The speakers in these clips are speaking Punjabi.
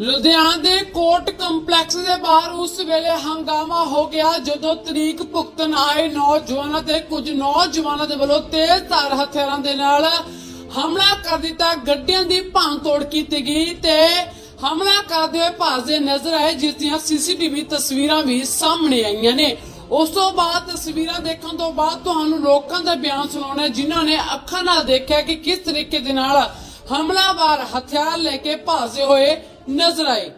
ਲੁਧਿਆਣਾ ਦੇ ਕੋਰਟ ਕੰਪਲੈਕਸ ਦੇ ਬਾਹਰ ਉਸ ਵੇਲੇ ਹੰਗਾਮਾ ਹੋ ਗਿਆ ਜਦੋਂ ਤਰੀਕ ਭੁਗਤਣ ਆਏ ਨੌਜਵਾਨਾਂ ਤੇ ਕੁਝ ਨੌਜਵਾਨਾਂ ਦੇ ਵੱਲੋਂ ਤੇਜ਼ ਧਾਰ ਹਥਿਆਰਾਂ ਦੇ ਨਾਲ ਹਮਲਾ ਕਰ ਦਿੱਤਾ। ਗੱਡੀਆਂ ਦੀ ਭੰਨਤੋੜ ਕੀਤੀ ਗਈ ਤੇ ਹਮਲਾ ਕਰਦੇ ਹੋਏ ਭਾਜਦੇ ਨਜ਼ਰ ਆਏ, ਜਿਸ ਦੀਆਂ ਸੀਸੀਟੀਵੀ ਤਸਵੀਰਾਂ ਵੀ ਸਾਹਮਣੇ ਆਈਆਂ ਨੇ। ਉਸ ਤੋਂ ਬਾਅਦ ਤਸਵੀਰਾਂ ਦੇਖਣ ਤੋਂ ਬਾਅਦ ਤੁਹਾਨੂੰ ਲੋਕਾਂ ਦਾ ਬਿਆਨ ਸੁਣਾਉਣਾ ਜਿਨ੍ਹਾਂ ਨੇ ਅੱਖਾਂ ਨਾਲ ਦੇਖਿਆ ਕਿ ਕਿਸ ਤਰੀਕੇ ਦੇ ਨਾਲ ਹਮਲਾਵਰ ਹਥਿਆਰ ਲੈ ਕੇ ਭਾਜਦੇ ਹੋਏ ਨਜ਼ਰ ਆਏ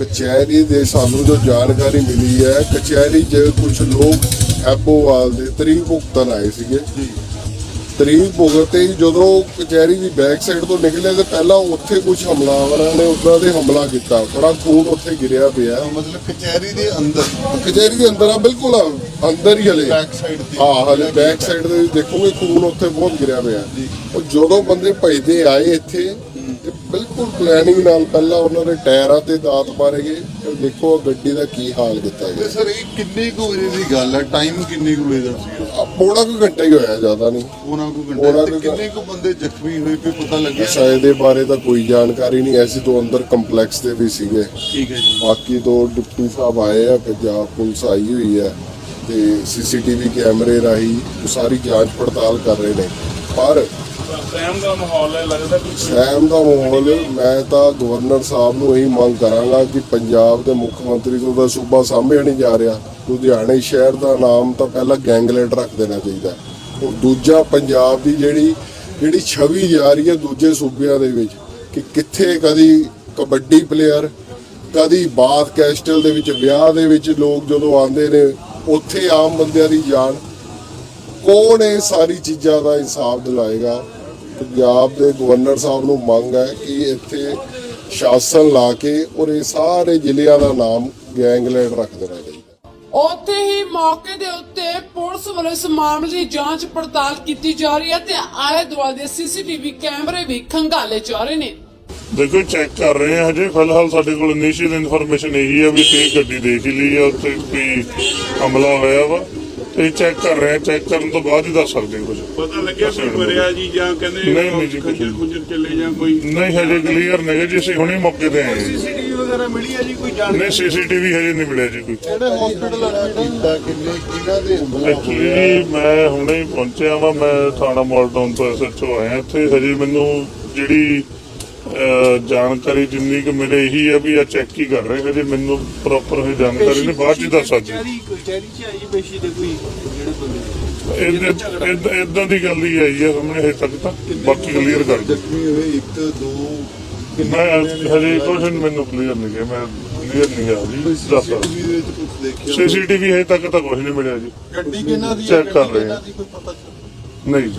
ਕਚਹਿਰੀ ਦੇ ਸਾਨੂੰ ਜੋ ਜਾਣਕਾਰੀ ਮਿਲੀ ਹੈ ਕਚਹਿਰੀ 'ਚ ਕੁਝ ਲੋਕ ਐਬੋਵਾਲ ਦੇ ਤਰੀਕ ਭੁਗਤਣ ਆਏ ਸੀਗੇ। ਤਰੀਕ ਭੁਗਤੇ ਹੀ ਜਦੋਂ ਕਚਹਿਰੀ ਦੀ ਬੈਕ ਸਾਈਡ ਤੋਂ ਨਿਕਲੇ ਤੇ ਪਹਿਲਾਂ ਉੱਥੇ ਕੁਝ ਹਮਲਾਵਰਾਂ ਨੇ ਉਹਨਾਂ ਦੇ ਹਮਲਾ ਕੀਤਾ। ਬੜਾ ਖੂਨ ਉੱਥੇ ਗਿਰਿਆ ਪਿਆ। ਮਤਲਬ ਕਚਹਿਰੀ ਦੇ ਅੰਦਰ। ਕਚਹਿਰੀ ਦੇ ਅੰਦਰ ਆ ਬਿਲਕੁਲ ਅੰਦਰ ਹੀ ਹਲੇ। ਬੈਕ ਸਾਈਡ ਤੇ। ਹਾਂ ਹਲੇ ਬੈਕ ਸਾਈਡ ਦੇ ਦੇਖੋਗੇ ਖੂਨ ਉੱਥੇ ਬਹੁਤ ਗਿਰਿਆ ਪਿਆ। ਉਹ ਜਦੋਂ ਬੰਦੇ ਭਜਦੇ ਆਏ ਇੱਥੇ ਤੇ ਬਿਲਕੁਲ ਪਲੈਨਿੰਗ ਨਾਲ ਪਹਿਲਾਂ ਉਹਨਾਂ ਦੇ ਟਾਇਰਾਂ ਤੇ ਦਾਤ ਮਾਰੇ ਗਏ ਤੇ ਦੇਖੋ ਗੱਡੀ ਦਾ ਕੀ ਹਾਲ ਕੀਤਾ ਤੇ ਗਿਆ ਸਰ ਇਹ ਕਿੰਨੇ ਕੁ ਵਜੇ ਦੀ ਗੱਲ ਹੈ? ਟਾਈਮ ਕਿੰਨੇ ਕੁ ਵਜੇ ਦਾ ਸੀ ਪੌਣਾ ਕੁ ਘੰਟਾ ਹੀ ਹੋਇਆ ਜ਼ਿਆਦਾ ਨਹੀਂ। ਉਹਨਾਂ ਕੋ ਘੰਟਾ। ਤੇ ਕਿੰਨੇ ਕੁ ਬੰਦੇ ਜ਼ਖਮੀ ਹੋਏ ਕੋਈ ਪਤਾ ਲੱਗਿਆ? ਸ਼ਾਇਦ ਦੇ ਬਾਰੇ ਤਾਂ ਕੋਈ ਜਾਣਕਾਰੀ ਨਹੀਂ। ਐਸੀ ਤੋਂ ਅੰਦਰ ਕੰਪਲੈਕਸ ਦੇ ਵੀ ਸੀਗੇ। ਠੀਕ ਹੈ ਜੀ। ਬਾਕੀ ਦੋ ਡਿਪਟੀ ਸਾਹਿਬ ਆਏ ਆ ਪੰਜਾਬ ਪੁਲਿਸ ਆਈ ਹੋਈ ਹੈ ਤੇ ਸੀਸੀਟੀਵੀ ਕੈਮਰੇ ਰਾਹੀਂ ਸਾਰੀ ਜਾਂਚ ਪੜਤਾਲ ਕਰ ਰਹੇ ਨੇ। ਪਰ ਸਹਿਮ ਦਾ ਮਾਹੌਲ ਹੈ, ਲੱਗਦਾ ਕਿ ਸਹਿਮ ਦਾ ਮਾਹੌਲ ਮੈਂ ਤਾਂ ਗਵਰਨਰ ਸਾਹਿਬ ਨੂੰ ਇਹੀ ਮੰਗ ਕਰਾਂਗਾ ਕਿ ਪੰਜਾਬ ਦੇ ਮੁੱਖ ਮੰਤਰੀ ਤੋਂ ਤਾਂ ਸੂਬਾ ਸਾਂਭਿਆ ਨਹੀਂ ਜਾ ਰਿਹਾ। ਲੁਧਿਆਣੇ ਸ਼ਹਿਰ ਦਾ ਨਾਮ ਤਾਂ ਪਹਿਲਾਂ ਗੈਂਗਲੈਂਡ ਰੱਖ ਦੇਣਾ ਚਾਹੀਦਾ ਔਰ ਦੂਜਾ ਪੰਜਾਬ ਦੀ ਜਿਹੜੀ ਜਿਹੜੀ ਛਵੀ ਜਾ ਰਹੀ ਹੈ ਦੂਜੇ ਸੂਬਿਆਂ ਦੇ ਵਿੱਚ ਕਿ ਕਿੱਥੇ ਕਦੀ ਕਬੱਡੀ ਪਲੇਅਰ ਕਦੀ ਬਾਥ ਕੈਸਟਲ ਦੇ ਵਿੱਚ, ਵਿਆਹ ਦੇ ਵਿੱਚ ਲੋਕ ਜਦੋਂ ਆਉਂਦੇ ਨੇ, ਉੱਥੇ ਆਮ ਬੰਦਿਆਂ ਦੀ ਜਾਨ, ਕੌਣ ਇਹ ਸਾਰੀ ਚੀਜ਼ਾਂ ਦਾ ਇਨਸਾਫ ਦਿਲਾਏਗਾ? ਪੰਜਾਬ ਦੇ ਗਵਰਨਰ ਸਾਹਿਬ ਨੂੰ ਮੰਗ ਹੈ ਕਿ ਇੱਥੇ ਸ਼ਾਸਨ ਲਾ ਕੇ ਔਰ ਇਹ ਸਾਰੇ ਜ਼ਿਲ੍ਹਿਆਂ ਦਾ ਨਾਮ ਗੈਂਗਲੈਂਡ ਰੱਖ ਦੇਣਾ ਚਾਹੀਦਾ। ਉੱਥੇ ਹੀ ਮੌਕੇ ਦੇ ਉੱਤੇ ਪੁਲਿਸ ਵੱਲੋਂ ਇਸ ਮਾਮਲੇ ਦੀ ਜਾਂਚ ਪੜਤਾਲ ਕੀਤੀ ਜਾ ਰਹੀ ਹੈ ਤੇ ਆਲੇ ਦੁਆਲੇ ਦੇ ਸੀਸੀਟੀਵੀ ਕੈਮਰੇ ਵੀ ਖੰਗਾਲੇ ਜਾ ਰਹੇ ਨੇ। ਦੇਖੋ ਚੈੱਕ ਕਰ ਰਹੇ ਹਾਂ ਹਜੇ। ਫਿਲਹਾਲ ਸਾਡੇ ਕੋਲ ਇਨੀਸ਼ੀਅਲ ਇਨਫੋਰਮੇਸ਼ਨ ਇਹੀ ਹੈ ਵੀ ਤੇ ਗੱਡੀ ਦੇਖ ਹੀ ਲਈ ਹੈ। ਉੱਥੇ ਕੋਈ ਹਮਲਾ ਹੋਇਆ ਵਾ। ਤੇ ਚੈੱਕ ਕਰ ਰਹੇ ਹਾਂ ਚੈੱਕ ਕਰਨ ਤੋਂ ਬਾਅਦ ਹੀ ਦੱਸ ਸਕਦੇ ਹਾਂ ਕੁਝ। ਪਤਾ ਲੱਗਿਆ ਕੋਈ ਮਰਿਆ ਜੀ ਜਾਂ ਕਹਿੰਦੇ ਨਹੀਂ, ਨਹੀਂ ਜੀ, ਕੁਛ ਖੰਜਰ ਨਹੀਂ। ਖੁੰਜਰ ਚੱਲੇ ਜਾਂ ਕੋਈ ਨਹੀਂ ਹਜੇ ਕਲੀਅਰ ਨਹੀਂ ਜੀ ਅਸੀਂ ਹੁਣੇ ਮੌਕੇ ਤੇ ਆਏ ਹਾਂ ਸੀਸੀਟੀਵੀ ਵਗੈਰਾ ਮਿਲੀ ਹੈ ਜੀ ਕੋਈ ਜਾਣ ਨਹੀਂ ਸੀਸੀਟੀਵੀ ਹਜੇ ਨਹੀਂ ਮਿਲਿਆ ਜੀ ਕੋਈ। ਕਿਹੜੇ ਹਸਪੀਟਲ ਕੀਤਾ ਕਿੰਨੇ ਕਿਹਨਾਂ ਦੇ ਹਮਲਾ ਐਕਚੁਅਲੀ ਮੈਂ ਹੁਣੇ ਹੀ ਪਹੁੰਚਿਆ ਵਾਂ ਮੈਂ ਥਾਣਾ ਮੋਲਟਾਊਨ ਤੋਂ ਐਸਐਚਓ ਆਇਆ। ਇੱਥੇ ਹਜੇ ਮੈਨੂੰ ਜਿਹੜੀ ਜਾਣਕਾਰੀ ਜਿੰਨੀ ਕਿ ਮੇਰੇ ਇਹੀ ਹੈ ਵੀ ਆ ਚੈੱਕ ਹੀ ਕਰ ਰਹੇ ਹਜੇ ਮੈਨੂੰ ਪ੍ਰੋਪਰ ਹੈ ਜਾਣਕਾਰੀ ਨਹੀਂ ਬਾਅਦ ਚ ਦੱਸ ਸਕਦੀ। ਕਚਹਿਰੀ ਕਚਹਿਰੀ ਚ ਆਈ ਪੇਸ਼ੀ ਦੇ ਕੋਈ ਜਿਹੜੇ ਬੰਦੇ ਇਦਾਂ ਦੀ ਗੱਲ ਹੀ ਆਈ ਹੈ ਸਾਹਮਣੇ ਹਜੇ ਤੱਕ ਤਾਂ ਬਾਕੀ ਕਲੀਅਰ ਕਰ ਜ਼ਖਮੀ ਹੋਏ? ਇੱਕ ਦੋ ਮੈਂ ਹਜੇ ਕੁਝ ਮੈਨੂੰ ਕਲੀਅਰ ਨਹੀਂ ਗਿਆ ਮੈਂ ਕਲੀਅਰ ਨਹੀਂ ਗਿਆ ਜੀ ਦੱਸ ਸੀਸੀਟੀਵੀ ਹਜੇ ਤੱਕ ਤਾਂ ਕੁਝ ਨਹੀਂ ਮਿਲਿਆ ਜੀ। ਗੱਡੀ ਕਿਹਨਾਂ ਦੀ Check ਕਰ ਰਹੇ ਹਾਂ। ਨਹੀਂ।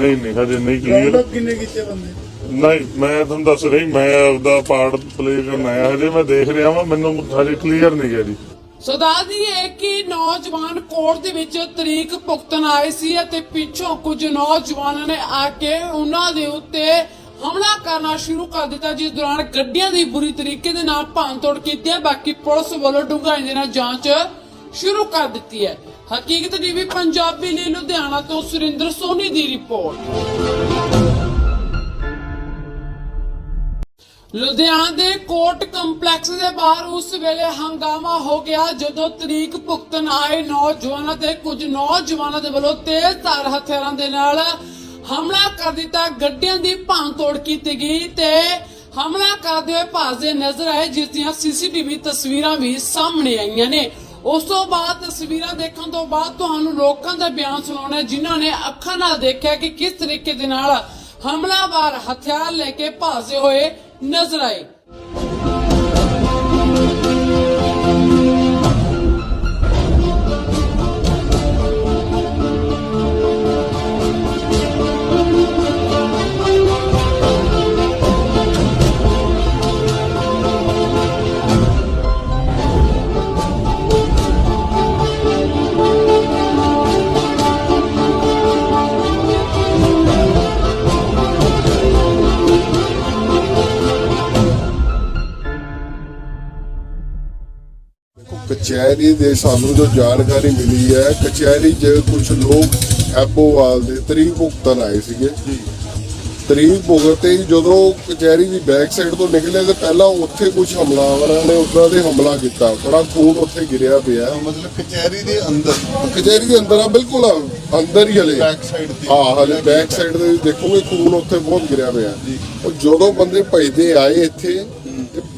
ਨਹੀਂ ਨਹੀਂ ਹਜੇ ਨਹੀਂ ਕਲੀਅਰ ਕਿੰਨੇ ਕੀਤੇ ਬੰਦੇ ਨਹੀਂ ਮੈਂ ਤੁਹਾਨੂੰ ਦੱਸ ਰਹੀ ਮੈਂ ਆਪਦਾ ਪਾਰਟ ਪਲੇ ਕਰਨ ਆਇਆ। ਹਜੇ ਮੈਂ ਦੇਖ ਰਿਹਾ ਵਾਂ ਮੈਨੂੰ ਹਜੇ ਕਲੀਅਰ ਨਹੀਂ ਗਿਆ ਜੀ। ਸੋ ਦੱਸਦੀ ਹੈ ਕਿ ਨੌਜਵਾਨ ਕੋਰਟ ਦੇ ਵਿੱਚ ਤਰੀਕ ਭੁਗਤਣ ਆਏ ਸੀ ਅਤੇ ਪਿੱਛੋਂ ਕੁਝ ਨੌਜਵਾਨਾਂ ਨੇ ਆ ਕੇ ਉਹਨਾਂ ਦੇ ਉੱਤੇ ਹਮਲਾ ਕਰਨਾ ਸ਼ੁਰੂ ਕਰ ਦਿੱਤਾ ਜਿਸ ਦੌਰਾਨ ਗੱਡੀਆਂ ਦੀ ਬੁਰੀ ਤਰੀਕੇ ਦੇ ਨਾਲ ਭੰਨਤੋੜ ਕੀਤੀ ਹੈ। ਬਾਕੀ ਪੁਲਿਸ ਵੱਲੋਂ ਡੂੰਘਾਈ ਦੇ ਨਾਲ ਜਾਂਚ ਸ਼ੁਰੂ ਕਰ ਦਿੱਤੀ ਹੈ। ਹਕੀਕਤ ਟੀਵੀ ਪੰਜਾਬੀ ਲਈ ਲੁਧਿਆਣਾ ਤੋਂ ਸੁਰਿੰਦਰ ਸੋਨੀ ਦੀ ਰਿਪੋਰਟ। ਲੁਧਿਆਣਾ ਦੇ ਕੋਰਟ ਕੰਪਲੈਕਸ ਦੇ ਬਾਹਰ ਉਸ ਵੇਲੇ ਹੰਗਾਮਾ ਹੋ ਗਿਆ ਜਦੋਂ ਤਰੀਕ ਭੁਗਤਣ ਆਏ ਨੌਜਵਾਨਾਂ ਤੇ ਕੁਝ ਨੌਜਵਾਨਾਂ ਦੇ ਵੱਲੋਂ ਤੇਜ਼ ਧਾਰ ਹਥਿਆਰਾਂ ਦੇ ਨਾਲ ਹਮਲਾ ਕਰ ਦਿੱਤਾ। ਗੱਡੀਆਂ ਦੀ ਭੰਨਤੋੜ ਕੀਤੀ ਗਈ ਤੇ ਹਮਲਾ ਕਰਦੇ ਹੋਏ ਭਾਜਦੇ ਨਜ਼ਰ ਆਏ, ਜਿਸ ਦੀਆਂ ਸੀਸੀਟੀਵੀ ਤਸਵੀਰਾਂ ਵੀ ਸਾਹਮਣੇ ਆਈਆਂ ਨੇ। ਉਸ ਤੋਂ ਬਾਅਦ ਤਸਵੀਰਾਂ ਦੇਖਣ ਤੋਂ ਬਾਅਦ ਤੁਹਾਨੂੰ ਲੋਕਾਂ ਦਾ ਬਿਆਨ ਸੁਣਾਉਣਾ ਜਿਨ੍ਹਾਂ ਨੇ ਅੱਖਾਂ ਨਾਲ ਦੇਖਿਆ ਕਿ ਕਿਸ ਤਰੀਕੇ ਦੇ ਨਾਲ ਹਮਲਾਵਰ ਹਥਿਆਰ ਲੈ ਕੇ ਭਾਜੇ ਹੋਏ ਨਜ਼ਰ ਆਏ। ਕਚਹਿਰੀ ਦੇ ਸਾਨੂੰ ਜੋ ਜਾਣਕਾਰੀ ਮਿਲੀ ਹੈ ਕਚਹਿਰੀ 'ਚ ਕੁਝ ਲੋਕ ਐਬੋਵਾਲ ਦੇ ਤਰੀਕ ਭੁਗਤਣ ਆਏ ਸੀਗੇ। ਤਰੀਕ ਭੁਗਤੇ ਜਦੋਂ ਕਚਹਿਰੀ ਦੀ ਬੈਕ ਸਾਈਡ ਤੋਂ ਨਿਕਲੇ ਤੇ ਪਹਿਲਾਂ ਉੱਥੇ ਕੁਝ ਹਮਲਾਵਰਾਂ ਨੇ ਉਹਨਾਂ ਦੇ ਹਮਲਾ ਕੀਤਾ। ਬੜਾ ਖੂਨ ਉੱਥੇ ਗਿਰਿਆ ਪਿਆ। ਤਾਂ ਮਤਲਬ ਕਚਹਿਰੀ ਦੇ ਅੰਦਰ। ਕਚਹਿਰੀ ਦੇ ਅੰਦਰ ਆ ਬਿਲਕੁਲ ਅੰਦਰ ਹੀ ਹਲੇ। Back side ਤੇ। ਹਾਂ ਹਲੇ ਬੈਕ ਸਾਈਡ ਦੇ ਦੇਖੋਗੇ ਖੂਨ ਉੱਥੇ ਬਹੁਤ ਗਿਰਿਆ ਪਿਆ। ਉਹ ਜਦੋਂ ਬੰਦੇ ਭਜਦੇ ਆਏ ਇੱਥੇ ਤੇ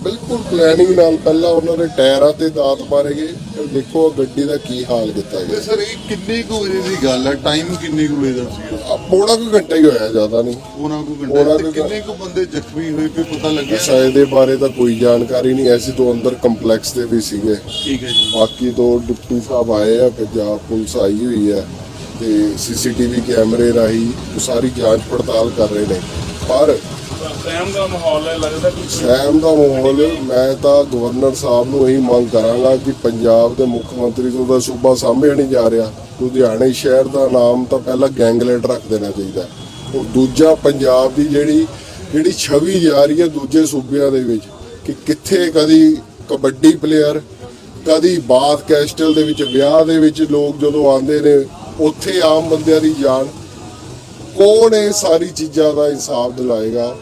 ਬਿਲਕੁਲ ਪਲੈਨਿੰਗ ਨਾਲ ਪਹਿਲਾਂ ਉਹਨਾਂ ਦੇ ਟਾਇਰਾਂ ਤੇ ਦਾਤ ਮਾਰੇ ਗਏ। ਤੇ ਦੇਖੋ ਗੱਡੀ ਦਾ ਕੀ ਹਾਲ ਕੀਤਾ ਗਿਆ। ਸਰ ਇਹ ਕਿੰਨੇ ਕੁ ਵਜੇ ਦੀ ਗੱਲ ਹੈ ਟਾਈਮ ਕਿੰਨੇ ਕੁ ਵਜੇ ਦਾ ਸੀ? ਪੌਣਾ ਕੁ ਘੰਟਾ ਹੀ ਹੋਇਆ ਜ਼ਿਆਦਾ ਨਹੀਂ। ਉਹਨਾਂ ਕੋ ਘੰਟਾ। ਤੇ ਕਿੰਨੇ ਕੁ ਬੰਦੇ ਜ਼ਖਮੀ ਹੋਏ ਕੋਈ ਪਤਾ ਲੱਗਿਆ? ਸ਼ਾਇਦ ਦੇ ਬਾਰੇ ਤਾਂ ਕੋਈ ਜਾਣਕਾਰੀ ਨਹੀਂ। ਐਸੀ ਤੋਂ ਅੰਦਰ ਕੰਪਲੈਕਸ ਦੇ ਵੀ ਸੀਗੇ। ਠੀਕ ਹੈ ਜੀ। ਬਾਕੀ ਤੋਂ ਡਿਪਟੀ ਸਾਹਿਬ ਆਏ ਆ ਪੰਜਾਬ ਪੁਲਿਸ ਆਈ ਹੋਈ ਹੈ ਤੇ ਸੀਸੀਟੀਵੀ ਕੈਮਰੇ ਰਾਹੀਂ ਸਾਰੀ ਜਾਂਚ ਪੜਤਾਲ ਕਰ ਰਹੇ ਨੇ। ਪਰ ਸਹਿਮ ਦਾ ਮਾਹੌਲ ਹੈ, ਲੱਗਦਾ ਕਿ ਸਹਿਮ ਦਾ ਮਾਹੌਲ ਮੈਂ ਤਾਂ ਗਵਰਨਰ ਸਾਹਿਬ ਨੂੰ ਇਹੀ ਮੰਗ ਕਰਾਂਗਾ ਕਿ ਪੰਜਾਬ ਦੇ ਮੁੱਖ ਮੰਤਰੀ ਤੋਂ ਤਾਂ ਸੂਬਾ ਸਾਂਭਿਆ ਨਹੀਂ ਜਾ ਰਿਹਾ। ਲੁਧਿਆਣੇ ਸ਼ਹਿਰ ਦਾ ਨਾਮ ਤਾਂ ਪਹਿਲਾਂ ਗੈਂਗਲੈਂਡ ਰੱਖ ਦੇਣਾ ਚਾਹੀਦਾ ਉਹ ਦੂਜਾ ਪੰਜਾਬ ਦੀ ਜਿਹੜੀ ਜਿਹੜੀ ਛਵੀ ਜਾ ਰਹੀ ਹੈ ਦੂਜੇ ਸੂਬਿਆਂ ਦੇ ਵਿੱਚ ਕਿ ਕਿੱਥੇ ਕਦੀ ਕਬੱਡੀ ਪਲੇਅਰ ਕਦੀ ਬਾਥ ਕੈਸਟਲ ਦੇ ਵਿੱਚ, ਵਿਆਹ ਦੇ ਵਿੱਚ ਲੋਕ ਜਦੋਂ ਆਉਂਦੇ ਨੇ, ਉੱਥੇ ਆਮ ਬੰਦਿਆਂ ਦੀ ਜਾਨ, ਕੌਣ ਇਹ ਸਾਰੀ ਚੀਜ਼ਾਂ ਦਾ ਇਨਸਾਫ ਦਿਲਾਏਗਾ?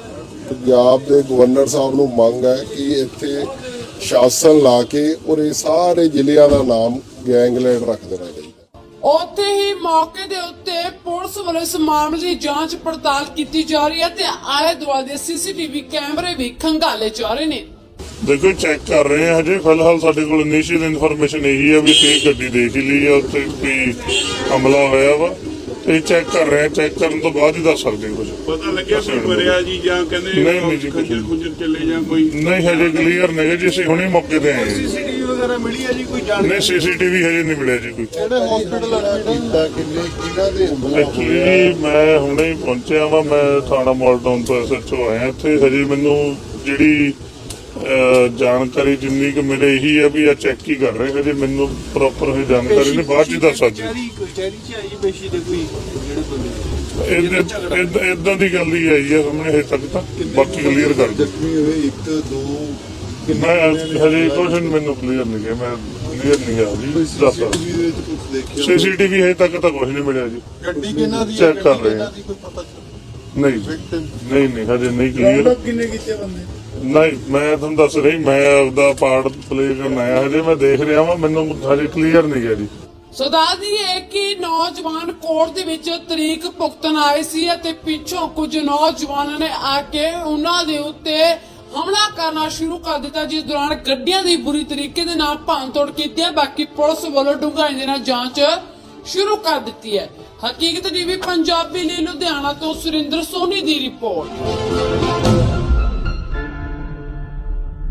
ਪੰਜਾਬ ਦੇ ਗਵਰਨਰ ਸਾਹਿਬ ਨੂੰ ਮੰਗ ਹੈ ਕਿ ਇੱਥੇ ਸ਼ਾਸਨ ਲਾ ਕੇ ਔਰ ਇਹ ਸਾਰੇ ਜ਼ਿਲ੍ਹਿਆਂ ਦਾ ਨਾਮ ਗੈਂਗਲੈਂਡ ਰੱਖ ਦੇਣਾ ਚਾਹੀਦਾ ਉੱਥੇ ਹੀ ਮੌਕੇ ਦੇ ਉੱਤੇ ਪੁਲਿਸ ਵੱਲੋਂ ਇਸ ਮਾਮਲੇ ਦੀ ਜਾਂਚ ਪੜਤਾਲ ਕੀਤੀ ਜਾ ਰਹੀ ਹੈ ਤੇ ਆਲੇ ਦੁਆਲੇ ਦੇ ਸੀਸੀਟੀਵੀ ਕੈਮਰੇ ਵੀ ਖੰਗਾਲੇ ਜਾ ਰਹੇ ਨੇ। ਦੇਖੋ ਚੈੱਕ ਕਰ ਰਹੇ ਆ ਹਜੇ। ਫਿਲਹਾਲ ਸਾਡੇ ਕੋਲ ਇਨੀਸ਼ੀਅਲ ਇਨਫੋਰਮੇਸ਼ਨ ਇਹੀ ਹੈ ਵੀ ਤੇ ਗੱਡੀ ਦੇਖ ਹੀ ਲਈ ਆ ਉੱਥੇ ਕੋਈ ਹਮਲਾ ਹੋਇਆ ਵਾ। ਤੇ ਚੈੱਕ ਕਰ ਰਹੇ ਚੈੱਕ ਕਰਨ ਤੋਂ ਬਾਅਦ ਹੀ ਦੱਸ ਸਕਦੇ ਹਾਂ ਕੁਝ। ਪਤਾ ਲੱਗਿਆ ਕੋਈ ਮਰਿਆ ਜੀ ਜਾਂ ਕਹਿੰਦੇ ਨਹੀਂ, ਨਹੀਂ ਜੀ। ਖੁੰਜਰ ਚੱਲੇ ਜਾਂ ਕੋਈ? ਨਹੀਂ ਹਜੇ ਕਲੀਅਰ ਨਹੀਂ ਜੀ ਅਸੀਂ ਹੁਣੇ ਮੌਕੇ ਤੇ ਆਏ ਹਾਂ ਜੀ। ਸੀਸੀਟੀਵੀ ਵਗੈਰਾ ਮਿਲੀ ਹੈ ਜੀ ਕੋਈ ਜਾਣ ਨਹੀਂ ਸੀਸੀਟੀਵੀ ਹਜੇ ਨਹੀਂ ਮਿਲਿਆ ਜੀ ਕੋਈ। ਕਿਹੜੇ ਹਸਪੀਟਲ ਐਡਮਿਟ ਕੀਤਾ ਕਿੰਨੇ ਕਿਹਨਾਂ ਦੇ ਹਮਲਾ ਐਕਚੁਅਲੀ ਮੈਂ ਹੁਣੇ ਹੀ ਪਹੁੰਚਿਆ ਵਾਂ ਮੈਂ ਥਾਣਾ ਮਾਲਟਾਊਨ ਤੋਂ ਐਸਐਚਓ ਆਇਆ। ਇੱਥੇ ਹਜੇ ਮੈਨੂੰ ਜਿਹੜੀ ਜਾਣਕਾਰੀ ਜਿੰਨੀ ਕਿ ਮੇਰੇ ਇਹੀ ਹੈ ਵੀ ਆ ਚੈੱਕ ਹੀ ਕਰ ਰਹੇ ਹਜੇ ਮੈਨੂੰ ਪ੍ਰੋਪਰ ਇਹ ਜਾਣਕਾਰੀ ਨਹੀਂ ਬਾਅਦ ਚ ਦੱਸ ਸਕਦੇ। ਕਚਹਿਰੀ ਕਚਹਿਰੀ ਚ ਆਈ ਪੇਸ਼ੀ ਦੇ ਕੋਈ ਜਿਹੜੇ ਬੰਦੇ? ਇਦਾਂ ਦੀ ਗੱਲ ਹੀ ਆਈ ਹੈ ਸਾਹਮਣੇ ਹਜੇ ਤੱਕ ਤਾਂ ਬਾਕੀ ਕਲੀਅਰ ਕਰ ਜ਼ਖਮੀ ਹੋਏ? ਇੱਕ ਦੋ? ਮੈਂ ਹਜੇ ਕੁਝ ਮੈਨੂੰ ਕਲੀਅਰ ਨਹੀਂ ਹੈ ਮੈਂ ਕਲੀਅਰ ਨਹੀਂ ਆ ਜੀ ਦੱਸ CCTV ਦੇ ਵਿੱਚ ਕੁਝ ਦੇਖਿਆ ਸੀਸੀਟੀਵੀ ਹਜੇ ਤੱਕ ਤਾਂ ਕੁਝ ਨਹੀਂ ਮਿਲਿਆ ਜੀ। ਗੱਡੀ ਕਿਹਨਾਂ ਦੀ Check ਕਰ ਰਹੇ ਹਾਂ। ਦੀ ਕੋਈ ਪਤਾ ਨਹੀਂ? ਨਹੀਂ ਨਹੀਂ ਹਜੇ ਨਹੀਂ ਕਲੀਅਰ ਕਿੰਨੇ ਕੀਤੇ ਬੰਦੇ? ਨਹੀਂ, ਮੈਂ ਤੁਹਾਨੂੰ ਦੱਸ ਰਹੀ ਮੈਂ ਆਪਦਾ ਪਾਰਟ ਪਲੇ ਕਰਨ ਆਇਆ ਹਜੇ, ਮੈਂ ਦੇਖ ਰਿਹਾ ਵਾਂ, ਮੈਨੂੰ ਹਜੇ ਕਲੀਅਰ ਨਹੀਂ ਹੈ ਜੀ। ਸੋ ਦੱਸਦੀ ਹੈ ਕਿ ਨੌਜਵਾਨ ਕੋਰਟ ਦੇ ਵਿੱਚ ਤਰੀਕ ਭੁਗਤਣ ਆਏ ਸੀ ਅਤੇ ਪਿੱਛੋਂ ਕੁਝ ਨੌਜਵਾਨਾਂ ਨੇ ਆ ਕੇ ਉਹਨਾਂ ਦੇ ਉੱਤੇ ਹਮਲਾ ਕਰਨਾ ਸ਼ੁਰੂ ਕਰ ਦਿੱਤਾ, ਜਿਸ ਦੌਰਾਨ ਗੱਡੀਆਂ ਦੀ ਬੁਰੀ ਤਰੀਕੇ ਦੇ ਨਾਲ ਭੰਨਤੋੜ ਕੀਤੀ ਹੈ। ਬਾਕੀ ਪੁਲਿਸ ਵੱਲੋਂ ਡੂੰਘਾਈ ਦੇ ਨਾਲ ਜਾਂਚ ਸ਼ੁਰੂ ਕਰ ਦਿੱਤੀ ਹੈ। ਹਕੀਕਤ ਟੀਵੀ, ਪੰਜਾਬੀ ਲਈ ਲੁਧਿਆਣਾ ਤੋਂ ਸੁਰਿੰਦਰ ਸੋਨੀ ਦੀ ਰਿਪੋਰਟ।